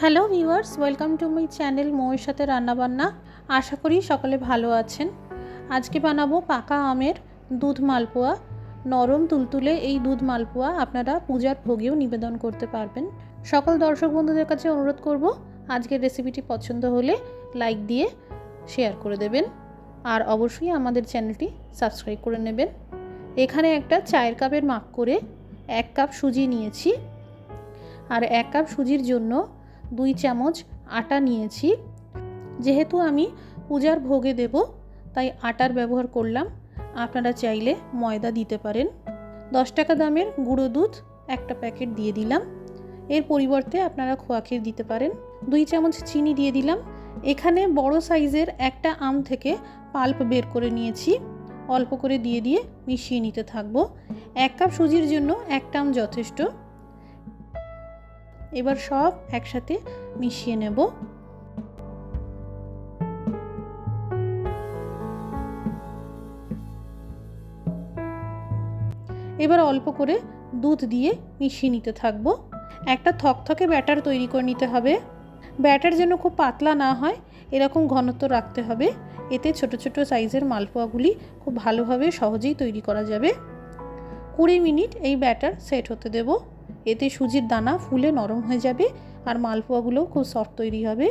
Hello viewers, welcome to my channel মৌয়ের সাথে রান্নাবান্না। আশা করি সকলে ভালো আছেন। আজকে বানাবো পাকা আমের দুধ মালপোয়া। নরম তুলতুলে এই দুধ মালপোয়া আপনারা পূজার ভোগেও নিবেদন করতে পারবেন। সকল দর্শক বন্ধুদের কাছে অনুরোধ করব, আজকের রেসিপিটি পছন্দ হলে লাইক দিয়ে শেয়ার করে দেবেন। আর অবশ্যই আমাদের চ্যানেলটি সাবস্ক্রাইব করে নেবেন। এখানে একটা চায়ের কাপের মাপ করে এক কাপ সুজি নিয়েছি। আর এক কাপ সুজির জন্য দুই চামচ আটা নিয়েছি। যেহেতু আমি পূজার ভোগে দেব, তাই আটার ব্যবহার করলাম। আপনারা চাইলে ময়দা দিতে পারেন। দশ টাকা দামের গুঁড়ো দুধ একটা প্যাকেট দিয়ে দিলাম। এর পরিবর্তে আপনারা খোয়া দিতে পারেন। দুই চামচ চিনি দিয়ে দিলাম। এখানে বড় সাইজের একটা আম থেকে পাল্প বের করে নিয়েছি। অল্প করে দিয়ে দিয়ে মিশিয়ে নিতে থাকব। এক কাপ সুজির জন্য একটা আম যথেষ্ট। এবার সব একসাথে মিশিয়ে নেব। এবার অল্প করে দুধ দিয়ে মিশিয়ে নিতে থাকব। একটা থকথকে ব্যাটার তৈরি করে নিতে হবে। ব্যাটার যেন খুব পাতলা না হয়, এরকম ঘনত্ব রাখতে হবে। এতে ছোট ছোট সাইজের মালপোয়াগুলি খুব ভালোভাবে সহজেই তৈরি করা যাবে। কুড়ি মিনিট এই ব্যাটার সেট হতে দেবো। এতে সুজির দানা ফুলে নরম হয়ে যাবে আর মালপোয়াগুলোও খুব সফট তৈরি হবে।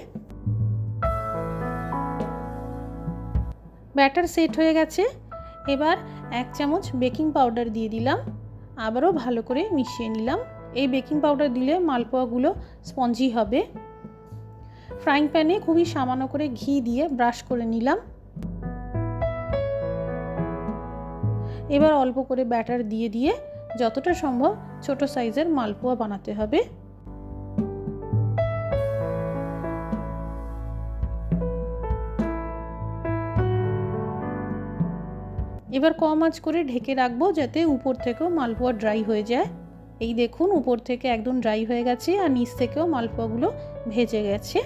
ব্যাটার সেট হয়ে গেছে। এবার এক চামচ বেকিং পাউডার দিয়ে দিলাম। আবারও ভালো করে মিশিয়ে নিলাম। এই বেকিং পাউডার দিলে মালপোয়াগুলো স্পঞ্জি হবে। ফ্রাইং প্যানে খুবই সামান্য করে ঘি দিয়ে ব্রাশ করে নিলাম। এবার অল্প করে ব্যাটার দিয়ে দিয়ে যতটা সম্ভব ছোট সাইজের মালপোয়া বানাতে হবে। এবার কম আঁচ করে ঢেকে রাখব যাতে উপর থেকেও মালপোয়া ড্রাই হয়ে যায়। এই দেখুন, উপর থেকে একদম ড্রাই হয়ে গেছে আর নিচ থেকেও মালপোয়াগুলো ভেজে গেছে।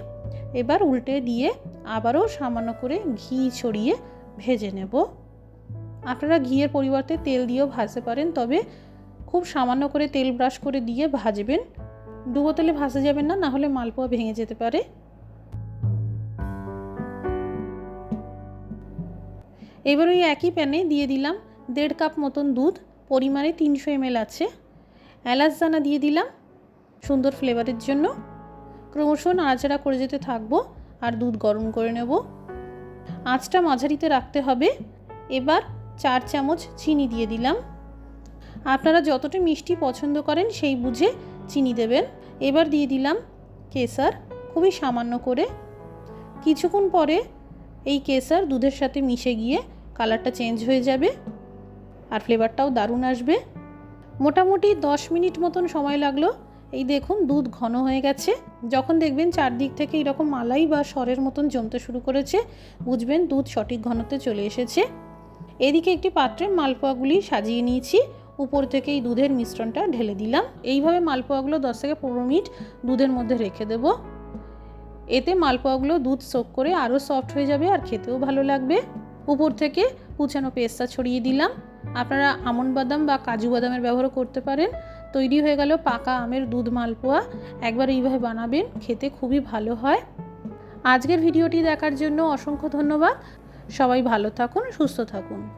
এবার উল্টে দিয়ে আবারও সামান্য করে ঘি ছড়িয়ে ভেজে নেব। আপনারা ঘিয়ের পরিবর্তে তেল দিয়েও ভাজতে পারেন, তবে খুব সামান্য করে তেল ব্রাশ করে দিয়ে ভাজবেন। ডুবো তেলে ভাজা যাবেন না না হলে মালপোয়া ভেঙে যেতে পারে। এবার ওই একই প্যানে দিয়ে দিলাম দেড় কাপ মতন দুধ, পরিমাণে তিনশো এমএল আছে। এলাচ দানা দিয়ে দিলাম সুন্দর ফ্লেভারের জন্য। ক্রমশ নাড়াচাড়া করে যেতে থাকব আর দুধ গরম করে নেব। আঁচটা মাঝারিতে রাখতে হবে। এবার চার চামচ চিনি দিয়ে দিলাম। আপনারা যতটা মিষ্টি পছন্দ করেন সেই বুঝে চিনি দেবেন। এবার দিয়ে দিলাম কেসার, খুবই সামান্য করে। কিছুক্ষণ পরে এই কেসার দুধের সাথে মিশে গিয়ে কালারটা চেঞ্জ হয়ে যাবে আর ফ্লেভারটাও দারুণ আসবে। মোটামুটি দশ মিনিট মতন সময় লাগল। এই দেখুন দুধ ঘন হয়ে গেছে। যখন দেখবেন চারদিক থেকে এরকম মালাই বা সরের মতন জমতে শুরু করেছে, বুঝবেন দুধ সঠিক ঘনত্বে চলে এসেছে। এদিকে একটি পাত্রে মালপোয়াগুলি সাজিয়ে নিয়েছি। উপর থেকে এই দুধের মিশ্রণটা ঢেলে দিলাম। এইভাবে মালপোয়াগুলো দশ থেকে পনেরো মিনিট দুধের মধ্যে রেখে দেব। এতে মালপোয়াগুলো দুধ সোক করে আরও সফট হয়ে যাবে আর খেতেও ভালো লাগবে। উপর থেকে কুচানো পেস্তা ছড়িয়ে দিলাম। আপনারা আমন বাদাম বা কাজু বাদামের ব্যবহারও করতে পারেন। তৈরি হয়ে গেল পাকা আমের দুধ মালপোয়া। একবার এইভাবে বানাবেন, খেতে খুবই ভালো হয়। আজকের ভিডিওটি দেখার জন্য অসংখ্য ধন্যবাদ। সবাই ভালো থাকুন, সুস্থ থাকুন।